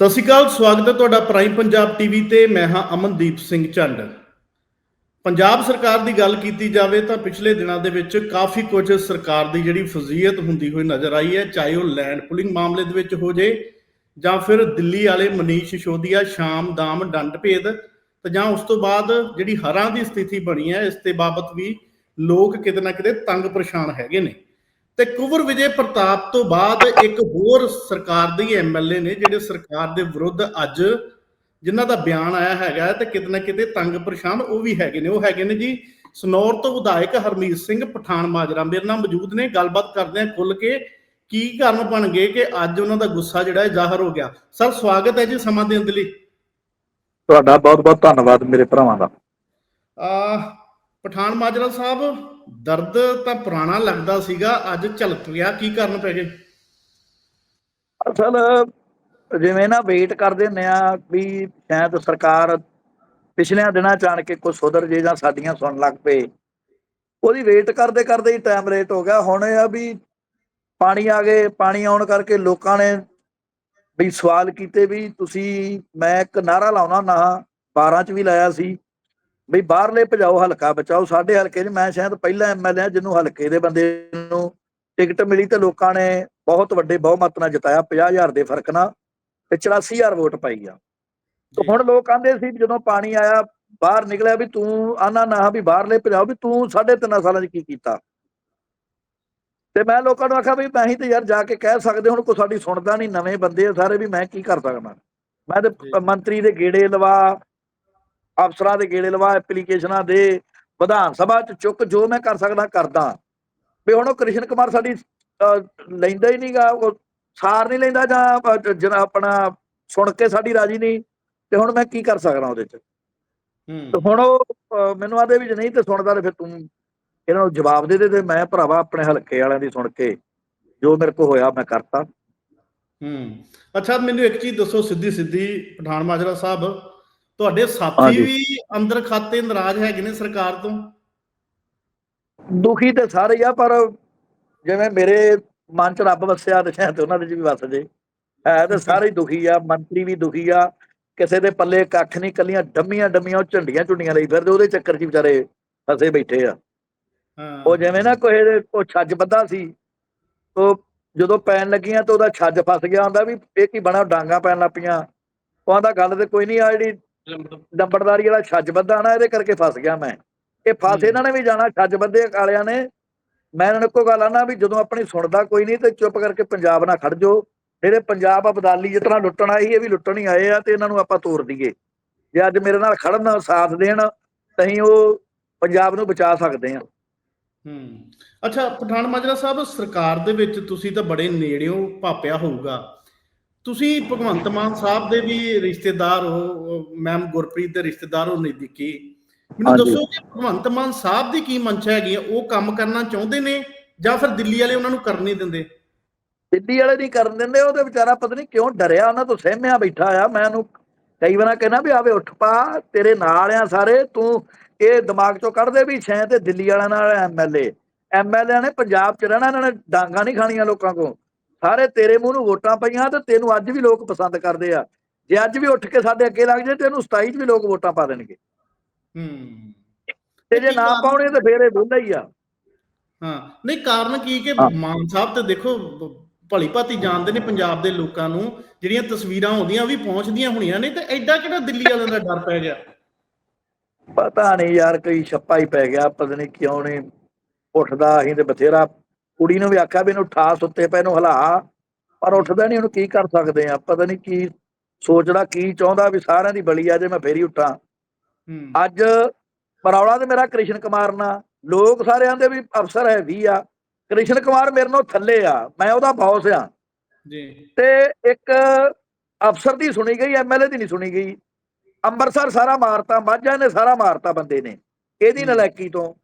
ਸਤਿ ਸ਼੍ਰੀ ਅਕਾਲ, ਸਵਾਗਤ ਹੈ ਤੁਹਾਡਾ ਪ੍ਰਾਈਮ ਪੰਜਾਬ ਟੀਵੀ ਤੇ। ਮੈਂ ਹਾਂ ਅਮਨਦੀਪ ਸਿੰਘ ਚੰਡ ਪੰਜਾਬ ਸਰਕਾਰ ਦੀ ਗੱਲ ਕੀਤੀ ਜਾਵੇ ਤਾਂ ਪਿਛਲੇ ਦਿਨਾਂ ਦੇ ਵਿੱਚ ਕਾਫੀ ਕੁਝ ਸਰਕਾਰ ਦੀ ਜਿਹੜੀ ਫਜ਼ੀਅਤ ਹੁੰਦੀ ਹੋਈ ਨਜ਼ਰ ਆਈ ਹੈ, ਚਾਹੇ ਉਹ ਲੈਂਡ ਪੁਲਿੰਗ ਮਾਮਲੇ ਦੇ ਵਿੱਚ ਹੋ ਜੇ ਜਾਂ ਫਿਰ ਦਿੱਲੀ ਵਾਲੇ ਮਨੀਸ਼ ਸਿਸੋਦੀਆ ਸ਼ਾਮ, ਦਾਮ, ਡੰਡ ਭੇਦ ਤੇ ਜਾਂ ਉਸ ਤੋਂ ਬਾਅਦ ਜਿਹੜੀ ਹਰਾਂ ਦੀ ਸਥਿਤੀ ਬਣੀ ਹੈ, ਇਸ ਤੇ ਬਾਬਤ ਵੀ ਲੋਕ ਕਿਤੇ ਨਾ ਕਿਤੇ ਤੰਗ ਪਰੇਸ਼ਾਨ ਹੈਗੇ ਨੇ। ਤੇ ਕੁਵਰ ਵਿਜੇ ਪ੍ਰਤਾਪ ਤੋਂ ਬਾਅਦ ਇੱਕ ਹੋਰ ਸਰਕਾਰ ਦੇ ਐਮਐਲਏ ਨੇ ਜਿਹੜੇ ਸਰਕਾਰ ਦੇ ਵਿਰੁੱਧ ਅੱਜ ਜਿਨ੍ਹਾਂ ਦਾ ਬਿਆਨ ਆਇਆ ਹੈਗਾ ਤੇ ਕਿਤੇ ਨਾ ਕਿਤੇ ਤੰਗ ਪਰੇਸ਼ਾਨ ਉਹ ਵੀ ਹੈਗੇ ਨੇ। ਉਹ ਹੈਗੇ ਨੇ ਜੀ ਸਨੌਰ ਤੋਂ ਵਿਧਾਇਕ ਹਰਮੀਤ ਸਿੰਘ ਪਠਾਨ ਮਾਜਰਾ। ਮੇਰੇ ਨਾਲ ਮੌਜੂਦ ਨੇ ਗੱਲਬਾਤ ਕਰਦੇ ਆ ਖੁੱਲ ਕੇ ਕੀ ਕਾਰਨ ਬਣ ਗਏ ਕਿ ਅੱਜ ਉਹਨਾਂ ਦਾ ਗੁੱਸਾ ਜਿਹੜਾ ਹੈ ਜ਼ਾਹਰ ਹੋ ਗਿਆ। ਸਰ ਸਵਾਗਤ ਹੈ ਜੀ ਸਮਾਂ ਦੇਣ ਦੇ ਲਈ। ਤੁਹਾਡਾ ਬਹੁਤ ਬਹੁਤ ਧੰਨਵਾਦ ਮੇਰੇ ਭਰਾਵਾਂ ਦਾ। ਆ ਪਠਾਨ ਮਾਜਰਾ ਸਾਹਿਬ ਦਰਦ ਤਾਂ ਪੁਰਾਣਾ ਲੱਗਦਾ ਸੀਗਾ, ਅੱਜ ਝਲਕ ਗਿਆ, ਕੀ ਕਾਰਨ ਪੈ ਗਏ? ਅਸਲ ਜਿਵੇਂ ਨਾ ਵੇਟ ਕਰਦੇ ਹੁੰਦੇ ਆ ਵੀ ਸ਼ਾਇਦ ਸਰਕਾਰ ਪਿਛਲਿਆਂ ਦਿਨਾਂ ਚ ਆਣ ਕੇ ਕੁਝ ਸੁਧਰ ਜੇ ਜਾਂ ਸਾਡੀਆਂ ਸੁਣਨ ਲੱਗ ਪਏ। ਉਹਦੀ ਵੇਟ ਕਰਦੇ ਕਰਦੇ ਹੀ ਟਾਈਮ ਲੇਟ ਹੋ ਗਿਆ। ਹੁਣ ਇਹ ਆ ਵੀ ਪਾਣੀ ਆ ਗਏ, ਪਾਣੀ ਆਉਣ ਕਰਕੇ ਲੋਕਾਂ ਨੇ ਵੀ ਸਵਾਲ ਕੀਤੇ ਵੀ ਤੁਸੀਂ, ਮੈਂ ਇੱਕ ਨਾਰਾ ਲਾਉਣਾ ਨਾ 12 ਚ ਵੀ ਲਾਇਆ ਸੀ। ਵੀ ਬਾਹਰਲੇ ਭਜਾਓ ਹਲਕਾ ਬਚਾਓ ਸਾਡੇ ਹਲਕੇ 'ਚ ਮੈਂ ਸ਼ਾਇਦ ਪਹਿਲਾ ਐਮਐਲਏ ਜਿਹਨੂੰ ਹਲਕੇ ਦੇ ਬੰਦੇ ਨੂੰ ਟਿਕਟ ਮਿਲੀ ਤੇ ਲੋਕਾਂ ਨੇ ਬਹੁਤ ਵੱਡੇ ਬਹੁਮਤ ਨਾਲ ਜਿਤਾਇਆ 50000 ਦੇ ਫ਼ਰਕ ਨਾਲ ਤੇ 84000 ਵੋਟ ਪਾਈ ਆ। ਤੇ ਹੁਣ ਲੋਕ ਕਹਿੰਦੇ ਸੀ ਜਦੋਂ ਪਾਣੀ ਆਇਆ ਬਾਹਰ ਨਿਕਲਿਆ ਵੀ ਤੂੰ ਆਨਾ ਨਾ ਵੀ ਬਾਹਰਲੇ ਭਜਾਓ ਵੀ ਤੂੰ ਸਾਢੇ ਤਿੰਨ ਸਾਲਾਂ 'ਚ ਕੀ ਕੀਤਾ? ਤੇ ਮੈਂ ਲੋਕਾਂ ਨੂੰ ਆਖਿਆ ਵੀ ਮੈਂ ਹੀ ਤੇ ਯਾਰ ਜਾ ਕੇ ਕਹਿ ਸਕਦੇ ਹੁਣ ਕੋਈ ਸਾਡੀ ਸੁਣਦਾ ਨਹੀਂ ਨਵੇਂ ਬੰਦੇ ਆ ਸਾਰੇ ਵੀ ਮੈਂ ਕੀ ਕਰ ਸਕਦਾ? ਮੈਂ ਤੇ ਮੰਤਰੀ ਦੇ ਗੇੜੇ ਲਵਾ ਅਫਸਰਾਂ ਦੇ ਗੇੜੇ ਲਵਾ ਐਪਲੀਕੇਸ਼ਨਾਂ ਦੇ ਵਿਧਾਨ ਸਭਾ ਚ ਚੁੱਕ ਜੋ ਮੈਂ ਕਰ ਸਕਦਾ ਕਰਦਾ। ਵੀ ਹੁਣ ਉਹ ਕ੍ਰਿਸ਼ਨ ਕੁਮਾਰ ਸਾਡੀ ਲੈਂਦਾ ਹੀ ਨਹੀਂਗਾ ਉਹ ਸਾਰ ਨਹੀਂ ਲੈਂਦਾ ਜਾਂ ਜਨਾ ਆਪਣਾ ਸੁਣ ਕੇ ਸਾਡੀ ਰਾਜੀ ਨਹੀਂ ਤੇ ਹੁਣ ਮੈਂ ਕੀ ਕਰ ਸਕਦਾ ਉਹਦੇ ਚ? ਤੇ ਹੁਣ ਉਹ ਮੈਨੂੰ ਆਦੇ ਵੀ ਨਹੀਂ ਤੇ ਸੁਣਦਾ ਤੇ ਫਿਰ ਤੂੰ ਇਹਨਾਂ ਨੂੰ ਜਵਾਬ ਦੇ ਦੇ ਤੇ ਮੈਂ ਭਰਾਵਾ ਆਪਣੇ ਹਲਕੇ ਵਾਲਿਆਂ ਦੀ ਸੁਣ ਕੇ ਜੋ ਮੇਰੇ ਕੋ ਹੋਇਆ ਮੈਂ ਕਰਤਾ। ਹੂੰ। ਅੱਛਾ ਮੈਨੂੰ ਇੱਕ ਚੀਜ਼ ਦੱਸੋ ਸਿੱਧੀ ਸਿੱਧੀ ਪਠਾਨ ਮਾਜਰਾ ਸਾਹਿਬ। ਤੁਹਾਡੇ ਸਾਥੀ। ਵੀ ਅੰਦਰ ਖਾਤੇ ਨਾਰਾਜ਼ ਹੈਗੇ ਨੇ ਸਰਕਾਰ ਤੋਂ? ਦੁਖੀ ਤੇ ਸਾਰੇ ਆ ਪਰ ਜਿਵੇਂ ਮੇਰੇ ਮਨ ਚ ਰੱਬ ਵਸਿਆ ਤੇ ਸ਼ਾਇਦ ਉਹਨਾਂ ਦੇ ਚ ਵੀ ਵਸ ਜੇ। ਹੈ ਤੇ ਸਾਰੇ ਹੀ ਦੁਖੀ ਆ ਮੰਤਰੀ ਵੀ ਦੁਖੀ ਆ ਕਿਸੇ ਦੇ ਪੱਲੇ ਕੱਖ ਨਹੀਂ ਕੱਲੀਆਂ ਡੰਮੀਆਂ ਡੰਮੀਆਂ ਝੰਡੀਆਂ ਝੁੰਡੀਆਂ ਲਈ ਫਿਰਦੇ ਉਹਦੇ ਚੱਕਰ 'ਚ ਵਿਚਾਰੇ ਫਸੇ ਬੈਠੇ ਆ। ਉਹ ਜਿਵੇਂ ਨਾ ਕੋਈ ਉਹ ਛੱਜ ਬੱਧਾ ਸੀ ਉਹ ਜਦੋਂ ਪੈਣ ਲੱਗੀਆਂ ਤਾਂ ਉਹਦਾ ਛੱਜ ਫਸ ਗਿਆ ਹੁੰਦਾ ਵੀ ਇਹ ਕੀ ਬਣਾ ਡਾਂਗਾ ਪੈਣ ਲੱਪੀਆਂ ਉਹ ਆਂਦਾ ਗੱਲ ਤੇ ਕੋਈ ਨਹੀਂ ਆ ਜਿਹੜੀ ਲੰਬੜਦਾਰੀ ਵਾਲਾ ਛੱਜ ਬੱਧਾ ਨਾ ਇਹਦੇ ਕਰਕੇ ਫਸ ਗਿਆ ਮੈਂ। ਇਹ ਫਸ। ਇਹਨਾਂ ਨੇ ਵੀ ਜਾਣਾ ਛੱਜ ਬੱਧੇ ਕਾਲਿਆਂ ਨੇ। ਮੈਂ ਇਹਨਾਂ ਨੂੰ ਇੱਕੋ ਗੱਲ ਆਣਾ ਵੀ ਜਦੋਂ ਆਪਣੀ ਸੁਣਦਾ ਕੋਈ ਨਹੀਂ ਤੇ ਚੁੱਪ ਕਰਕੇ ਪੰਜਾਬ ਨਾਲ ਖੜ ਜਾਓ। ਜਿਹੜੇ ਪੰਜਾਬ ਅਬਦਾਲੀ ਤਰ੍ਹਾਂ ਲੁੱਟਣ ਸੀ ਇਹ ਵੀ ਲੁੱਟਣ ਹੀ ਆਏ ਆ ਤੇ ਇਹਨਾਂ ਨੂੰ ਆਪਾਂ ਤੋੜ ਦਈਏ। ਜੇ ਅੱਜ ਮੇਰੇ ਨਾਲ ਖੜਨ ਸਾਥ ਦੇਣ ਤਾਂ ਅਸੀਂ ਉਹ ਪੰਜਾਬ ਨੂੰ ਬਚਾ ਸਕਦੇ ਹਾਂ। ਹੂੰ। ਅੱਛਾ ਪਠਾਨ ਮਾਜਰਾ ਸਾਹਿਬ ਸਰਕਾਰ ਦੇ ਵਿੱਚ ਤੁਸੀਂ ਤਾਂ ਬੜੇ ਨੇੜਿਓਂ ਭਾਪਿਆ ਹੋਊਗਾ। ਤੁਸੀਂ ਭਗਵੰਤ ਮਾਨ ਸਾਹਿਬ ਦੇ ਵੀ ਰਿਸ਼ਤੇਦਾਰ ਹੋ ਮੈਮ ਗੁਰਪ੍ਰੀਤ ਦੇ ਰਿਸ਼ਤੇਦਾਰ ਹੋ ਨਜ਼ਦੀਕੀ। ਮੈਨੂੰ। ਦੱਸੋ ਕਿ ਭਗਵੰਤ ਮਾਨ ਸਾਹਿਬ ਦੀ ਕੀ ਮਨਸ਼ਾ ਹੈਗੀ ਉਹ ਕੰਮ ਕਰਨਾ ਚਾਹੁੰਦੇ ਨੇ ਜਾਂ ਫਿਰ ਦਿੱਲੀ ਵਾਲੇ ਉਹਨਾਂ ਨੂੰ ਕਰਨ ਨਹੀਂ ਦਿੰਦੇ? ਦਿੱਲੀ ਵਾਲੇ ਨਹੀਂ ਕਰਨ ਦਿੰਦੇ ਉਹ ਤੇ ਵਿਚਾਰਾ ਪਤਾ ਨਹੀਂ ਕਿਉਂ ਡਰਿਆ ਉਹਨਾਂ ਤੋਂ ਸਹਿਮਿਆ ਬੈਠਾ ਆ। ਮੈਂ ਉਹਨੂੰ ਕਈ ਵਾਰਾਂ ਕਹਿਣਾ ਵੀ ਆਵੇ ਉੱਠ ਪਾ ਤੇਰੇ ਨਾਲ ਆ ਸਾਰੇ ਤੂੰ ਇਹ ਦਿਮਾਗ ਚੋਂ ਕੱਢ ਦੇ ਵੀ ਸ਼ਾਇਦ ਤੇ ਦਿੱਲੀ ਵਾਲਿਆਂ ਨਾਲ ਐਮਐਲਏ ਐਮਐਲਏ ਨੇ ਪੰਜਾਬ ਚ ਰਹਿਣਾ ਇਹਨਾਂ ਨੇ ਡਾਂਗਾ ਨਹੀਂ ਖਾਣੀਆਂ ਲੋਕਾਂ ਕੋਲ। ਸਾਰੇ ਤੇਰੇ ਮੂੰਹ ਨੂੰ ਵੋਟਾਂ ਪਈਆਂ ਤੇ ਤੈਨੂੰ ਅੱਜ ਵੀ ਲੋਕ ਪਸੰਦ ਕਰਦੇ ਆ। ਜੇ ਅੱਜ ਵੀ ਉੱਠ ਕੇ ਸਾਡੇ ਅੱਗੇ ਲੱਗ ਜੇ ਤੈਨੂੰ 27 ਚ ਵੀ ਲੋਕ ਵੋਟਾਂ ਪਾ ਦੇਣਗੇ। ਹੂੰ। ਤੇ ਜੇ ਨਾ ਪਾਉਣੇ ਤੇ ਫੇਰ ਇਹ ਵਿਹਲਾ ਹੀ ਆ। ਹਾਂ ਨਹੀਂ ਕਾਰਨ ਕੀ ਕਿ। ਮਾਨ ਸਾਹਿਬ ਤੇ ਦੇਖੋ ਭਲੀ ਭਾਤੀ ਜਾਣਦੇ ਨੇ ਪੰਜਾਬ ਦੇ ਲੋਕਾਂ ਨੂੰ ਜਿਹੜੀਆਂ ਤਸਵੀਰਾਂ ਆਉਂਦੀਆਂ ਵੀ ਪਹੁੰਚਦੀਆਂ ਹੋਣੀਆਂ ਨੇ ਤੇ ਐਡਾ ਕਿਹੜਾ ਦਿੱਲੀ ਵਾਲਿਆਂ ਦਾ ਡਰ ਪੈ ਗਿਆ? ਪਤਾ ਨਹੀਂ ਯਾਰ ਕੋਈ ਛੱਪਾ ਹੀ ਪੈ ਗਿਆ ਪਤਾ ਨਹੀਂ ਕਿਉਂ ਨਹੀਂ ਉੱਠਦਾ ਅਸੀਂ ਤੇ ਬਥੇਰਾ ਕੁੜੀ ਨੂੰ ਵੀ ਆਖਿਆ ਵੀ ਇਹਨੂੰ ਠਾ ਸੁੱਤੇ ਪਏ ਨੂੰ ਹਿਲਾ। ਪਰ ਉੱਠਦਾ ਨਹੀਂ ਉਹਨੂੰ ਕੀ ਕਰ ਸਕਦੇ ਆ? ਪਤਾ ਨਹੀਂ ਕੀ ਸੋਚਦਾ ਕੀ ਚਾਹੁੰਦਾ ਵੀ ਸਾਰਿਆਂ ਦੀ ਬਲੀ ਆ ਜੇ ਮੈਂ ਫੇਰ ਹੀ ਉੱਠਾਂ। ਅੱਜ ਪਰੌਲਾ ਤੇ ਮੇਰਾ ਕ੍ਰਿਸ਼ਨ ਕੁਮਾਰ ਨਾਲ। ਲੋਕ ਸਾਰੇ ਆਂਦੇ ਵੀ ਅਫਸਰ ਹੈ ਵੀ ਆ। ਕ੍ਰਿਸ਼ਨ ਕੁਮਾਰ ਮੇਰੇ ਨਾਲ ਥੱਲੇ ਆ। ਮੈਂ ਉਹਦਾ ਬੌਸ ਆ। ਜੀ। ਤੇ ਇੱਕ ਅਫਸਰ ਦੀ ਸੁਣੀ ਗਈ ਐਮਐਲਏ ਦੀ ਨਹੀਂ ਸੁਣੀ ਗਈ। ਅੰਮ੍ਰਿਤਸਰ ਸਾਰਾ ਮਾਰਤਾ ਮਾਝਾ ਨੇ ਸਾਰਾ ਮਾਰਤਾ ਬੰਦੇ ਨੇ। ਇਹਦੀ। ਨਲਾਇਕੀ ਤੋਂ?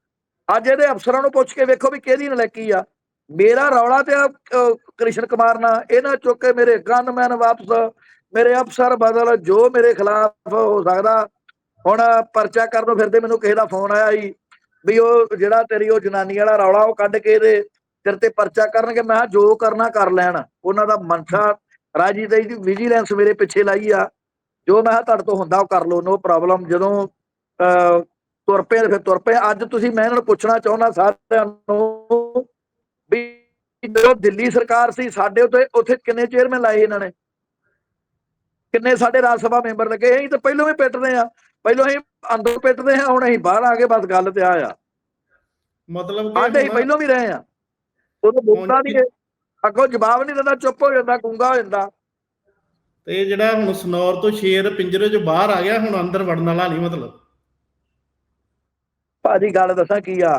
ਅੱਜ ਇਹਦੇ ਅਫਸਰਾਂ ਨੂੰ ਪੁੱਛ ਕੇ ਵੇਖੋ ਵੀ ਕਿਹਦੀ ਨਲਾਇਕੀ ਆ। ਮੇਰਾ ਰੌਲਾ ਤੇ ਆ, ਕ੍ਰਿਸ਼ਨ ਕੁਮਾਰ ਨਾਲ। ਇਹਨਾਂ ਚੁੱਕ ਕੇ ਮੇਰੇ ਗਨਮੈਨ ਵਾਪਸ ਮੇਰੇ ਅਫਸਰ ਬਦਲ ਜੋ ਮੇਰੇ ਖਿਲਾਫ ਹੋ ਸਕਦਾ। ਹੁਣ ਪਰਚਾ ਕਰਨ ਨੂੰ ਫਿਰਦੇ ਮੈਨੂੰ ਕਿਸੇ ਦਾ ਫੋਨ ਆਇਆ ਸੀ ਵੀ ਉਹ ਜਿਹੜਾ ਤੇਰੀ ਉਹ ਜਨਾਨੀ ਵਾਲਾ ਰੌਲਾ ਉਹ ਕੱਢ ਕੇ ਇਹਦੇ ਤੇਰੇ ਤੇ ਪਰਚਾ ਕਰਨਗੇ। ਮੈਂ ਕਿਹਾ ਜੋ ਕਰਨਾ ਕਰ ਲੈਣ। ਉਹਨਾਂ ਦਾ ਮਨਸ਼ਾ ਰਾਜੀ ਦੀ ਵਿਜੀਲੈਂਸ ਮੇਰੇ ਪਿੱਛੇ ਲਾਈ ਆ। ਜੋ ਮੈਂ ਕਿਹਾ ਤੁਹਾਡੇ ਤੋਂ ਹੁੰਦਾ ਉਹ ਕਰ ਲਓ ਨੋ ਪ੍ਰੋਬਲਮ ਜਦੋਂ ਅਹ, ਤੁਰ ਪਏ ਫਿਰ ਤੁਰ ਪਏ। ਅੱਜ ਤੁਸੀਂ ਮੈਂ ਇਹਨਾਂ ਨੂੰ ਪੁੱਛਣਾ ਚਾਹੁੰਦਾ ਸਾਰਿਆਂ ਨੂੰ ਵੀ ਜਦੋਂ ਦਿੱਲੀ ਸਰਕਾਰ ਸੀ ਸਾਡੇ ਉੱਤੇ ਉੱਥੇ ਕਿੰਨੇ ਚੇਅਰਮੈਨ ਲਾਏ ਇਹਨਾਂ ਨੇ? ਕਿੰਨੇ ਸਾਡੇ ਰਾਜ ਸਭਾ ਮੈਂਬਰ ਲੱਗੇ? ਅਸੀਂ ਤਾਂ ਪਹਿਲਾਂ ਵੀ ਪਿੱਟਦੇ ਆ ਪਹਿਲਾਂ ਅਸੀਂ ਅੰਦਰ ਪਿੱਟਦੇ ਆ ਹੁਣ ਅਸੀਂ ਬਾਹਰ ਆ ਕੇ ਬਸ ਗੱਲ ਤੇ ਆ ਆ ਮਤਲਬ ਸਾਡੇ ਅਸੀਂ ਕਿ ਹੁਣ- ਪਹਿਲਾਂ ਵੀ ਰਹੇ ਆ ਉਦੋਂ ਬੋਲਦਾ ਨਹੀਂ ਅੱਗੋਂ ਜਵਾਬ ਨਹੀਂ ਦਿੰਦਾ ਚੁੱਪ ਹੋ ਜਾਂਦਾ ਗੁੰਗਾ ਹੋ ਜਾਂਦਾ। ਤੇ ਜਿਹੜਾ ਹੁਣ ਸਨੌਰ ਤੋਂ ਸ਼ੇਰ ਪਿੰਜਰੇ ਚੋਂ ਬਾਹਰ ਆ ਗਿਆ ਹੁਣ ਅੰਦਰ ਵੜਨ ਵਾਲਾ ਨਹੀਂ ਮਤਲਬ। ਭਾਜੀ ਗੱਲ ਦੱਸਾਂ ਕੀ ਆ?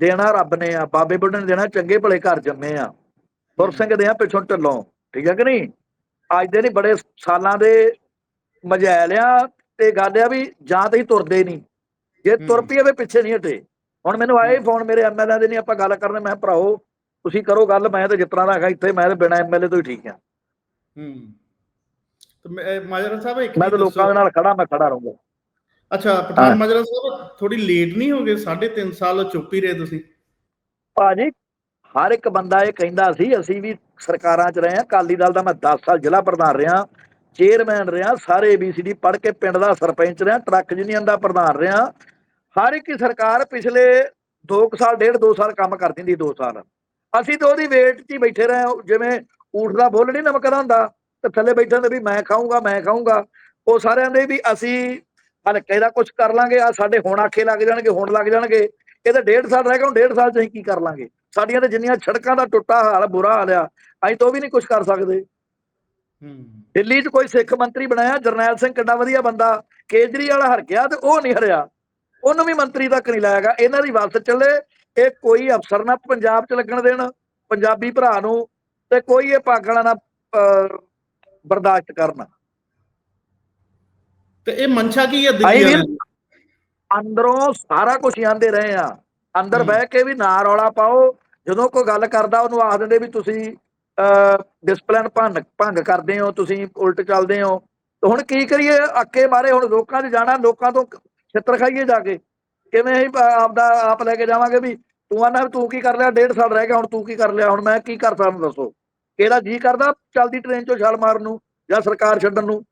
ਦੇਣਾ ਰੱਬ ਨੇ ਆ ਬਾਬੇ ਬੁੱਢੇ ਨੇ ਦੇਣਾ ਚੰਗੇ ਭਲੇ ਘਰ ਜੰਮੇ ਆ। ਗੁਰ ਸਿੰਘ ਦੇ ਆ ਪਿੱਛੋਂ ਢੱਲੋਂ ਠੀਕ ਹੈ ਕਿ ਨਹੀਂ? ਅੱਜ ਦੇ ਨਹੀਂ ਬੜੇ ਸਾਲਾਂ ਦੇ ਮਜੈਲ ਆ ਤੇ ਗੱਲ ਆ ਵੀ ਜਾਂ ਤਾਂ ਹੀ ਤੁਰਦੇ ਨਹੀਂ। ਜੇ ਤੁਰ ਹੂੰ। ਪਈਏ ਵੀ ਪਿੱਛੇ ਨਹੀਂ ਹਟੇ। ਹੁਣ ਮੈਨੂੰ ਆਏ ਫੋਨ ਮੇਰੇ ਐਮਐਲਏ ਦੇ ਨਹੀਂ ਆਪਾਂ ਗੱਲ ਕਰਨੇ ਮੈਂ ਭਰਾਓ ਤੁਸੀਂ ਕਰੋ ਗੱਲ ਮੈਂ ਤੇ ਜਿਤਨਾ ਦਾ ਹੈਗਾ ਇੱਥੇ ਮੈਂ ਤੇ ਬਿਨਾ ਐਮਐਲਏ ਤੋਂ ਹੀ ਠੀਕ ਆ। ਹੂੰ। ਤੇ ਮਾਜਰਾ ਸਾਹਿਬ ਇੱਕ ਮੈਂ ਤਾਂ ਲੋਕਾਂ ਦੇ। ਨਾਲ ਖੜਾ ਮੈਂ ਖੜਾ ਰਹੂੰਗਾ। ਅੱਛਾ ਪਠਾਨ ਮਾਜਰਾ ਸਾਹਿਬ ਥੋੜੀ ਲੇਟ ਨਹੀਂ ਹੋ ਗਏ 3.5 ਸਾਲ ਚੁੱਪ ਹੀ ਰਹੇ ਤੁਸੀਂ। ਭਾਜੀ ਹਰ ਇੱਕ ਬੰਦਾ ਇਹ ਕਹਿੰਦਾ ਸੀ ਅਸੀਂ ਵੀ ਸਰਕਾਰਾਂ 'ਚ ਰਹੇ ਹਾਂ ਅਕਾਲੀ ਦਲ ਦਾ ਮੈਂ 10 ਸਾਲ ਜ਼ਿਲ੍ਹਾ ਪ੍ਰਧਾਨ ਰਿਹਾ ਚੇਅਰਮੈਨ ਰਿਹਾ ਸਾਰੇ ਏਬੀਸੀਡੀ ਪੜ੍ਹ ਕੇ ਪਿੰਡ ਦਾ ਸਰਪੰਚ ਰਿਹਾ ਟਰੱਕ ਯੂਨੀਅਨ ਦਾ ਪ੍ਰਧਾਨ ਰਿਹਾ। ਹਰ ਇੱਕ ਸਰਕਾਰ ਪਿਛਲੇ 2 ਸਾਲ ਡੇਢ 2 ਸਾਲ ਕੰਮ ਕਰ ਦਿੰਦੀ 2 ਸਾਲ। ਅਸੀਂ ਤਾਂ ਉਹਦੀ ਵੇਟ 'ਚ ਹੀ ਬੈਠੇ ਰਹੇ। ਜਿਵੇਂ ਊਠ ਦਾ ਬੁੱਲ ਨਹੀਂ ਨਮਕ ਦਾ ਹੁੰਦਾ ਤੇ ਥੱਲੇ ਬੈਠੇ ਹੁੰਦੇ ਵੀ ਮੈਂ ਖਾਊਂਗਾ ਮੈਂ ਖਾਊਂਗਾ। ਉਹ ਸਾਰਿਆਂ ਦੇ ਵੀ ਅਸੀਂ ਹਲਕੇ ਦਾ ਕੁਝ ਕਰ ਲਾਂਗੇ ਆ ਸਾਡੇ ਹੁਣ ਆਖੇ ਲੱਗ ਜਾਣਗੇ ਹੁਣ ਲੱਗ ਜਾਣਗੇ। ਇਹਦੇ ਡੇਢ ਸਾਲ ਰਹਿ ਗਏ ਹੁਣ ਡੇਢ ਸਾਲ 'ਚ ਅਸੀਂ ਕੀ ਕਰ ਲਾਂਗੇ? ਸਾਡੀਆਂ ਤੇ ਜਿੰਨੀਆਂ ਸੜਕਾਂ ਦਾ ਟੁੱਟਾ ਹਾਲ ਬੁਰਾ ਹਾਲ ਆ ਅਸੀਂ ਤਾਂ ਵੀ ਨਹੀਂ ਕੁਝ ਕਰ ਸਕਦੇ। ਹੂੰ। ਦਿੱਲੀ 'ਚ ਕੋਈ ਸਿੱਖ ਮੰਤਰੀ ਬਣਾਇਆ ਜਰਨੈਲ ਸਿੰਘ ਕਿੱਡਾ ਵਧੀਆ ਬੰਦਾ ਕੇਜਰੀਵਾਲ ਹਰ ਗਿਆ ਤੇ ਉਹ ਨਹੀਂ ਹਰਿਆ। ਉਹਨੂੰ ਵੀ ਮੰਤਰੀ ਤੱਕ ਨਹੀਂ ਲਾਇਆਗਾ ਇਹਨਾਂ ਦੀ ਵਸ ਚੱਲੇ ਇਹ ਕੋਈ ਅਫਸਰ ਨਾ ਪੰਜਾਬ 'ਚ ਲੱਗਣ ਦੇਣ ਪੰਜਾਬੀ ਭਰਾ ਨੂੰ ਤੇ ਕੋਈ ਇਹ ਪਾਗਲਾਂ ਨਾ ਬਰਦਾਸ਼ਤ ਕਰਨ। ਤੇ ਇਹ ਮਨਸ਼ਾ ਕੀ ਹੈ ਦਿੱਲੀ? ਅੰਦਰੋਂ ਸਾਰਾ ਕੁਝ ਆਂਦੇ ਰਹੇ ਆ। ਅੰਦਰ। ਬਹਿ ਕੇ ਵੀ ਨਾ ਰੌਲਾ ਪਾਓ ਜਦੋਂ ਕੋਈ ਗੱਲ ਕਰਦਾ ਉਹਨੂੰ ਆਖ ਦਿੰਦੇ ਵੀ ਤੁਸੀਂ ਡਿਸਪਲਿਨ ਭੰਗ ਭੰਗ ਕਰਦੇ ਹੋ ਤੁਸੀਂ ਉਲਟ ਚੱਲਦੇ ਹੋ। ਤੇ ਹੁਣ ਕੀ ਕਰੀਏ? ਅੱਕੇ ਮਾਰੇ ਹੁਣ ਲੋਕਾਂ 'ਚ ਜਾਣਾ ਲੋਕਾਂ ਤੋਂ ਛਿੱਤਰ ਖਾਈਏ ਜਾ ਕੇ। ਕਿਵੇਂ ਅਸੀਂ ਆਪਦਾ ਆਪ ਲੈ ਕੇ ਜਾਵਾਂਗੇ ਵੀ ਤੂੰ ਆਨਾ ਤੂੰ ਕੀ ਕਰ ਲਿਆ? ਡੇਢ ਸਾਲ ਰਹਿ ਗਿਆ ਹੁਣ ਤੂੰ ਕੀ ਕਰ ਲਿਆ? ਹੁਣ ਮੈਂ ਕੀ ਕਰ ਸਕਦਾ ਦੱਸੋ? ਕਿਹੜਾ ਜੀ ਕਰਦਾ? ਚੱਲਦੀ ਟ੍ਰੇਨ 'ਚੋਂ ਛਾਲ ਮਾਰਨ ਨੂੰ ਜਾਂ ਸਰਕਾਰ ਛੱਡਣ ਨੂੰ?